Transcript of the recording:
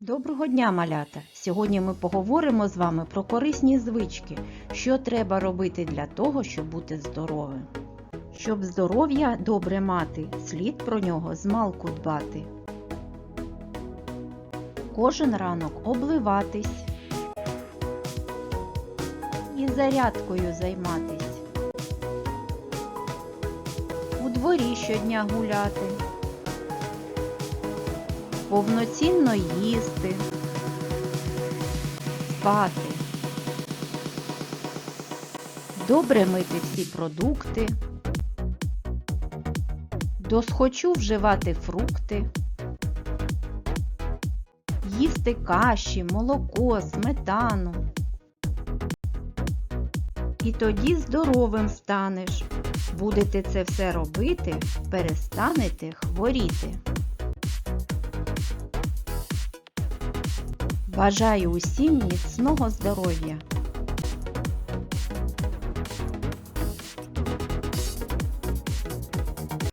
Доброго дня, малята! Сьогодні ми поговоримо з вами про корисні звички, що треба робити для того, щоб бути здоровим. Щоб здоров'я добре мати, слід про нього змалку дбати. Кожен ранок обливатись і зарядкою займатись. У дворі щодня гуляти повноцінно їсти, спати, добре мити всі продукти, досхочу вживати фрукти, їсти каші, молоко, сметану. І тоді здоровим станеш. Будете це все робити, перестанете хворіти. Бажаю усім міцного здоров'я!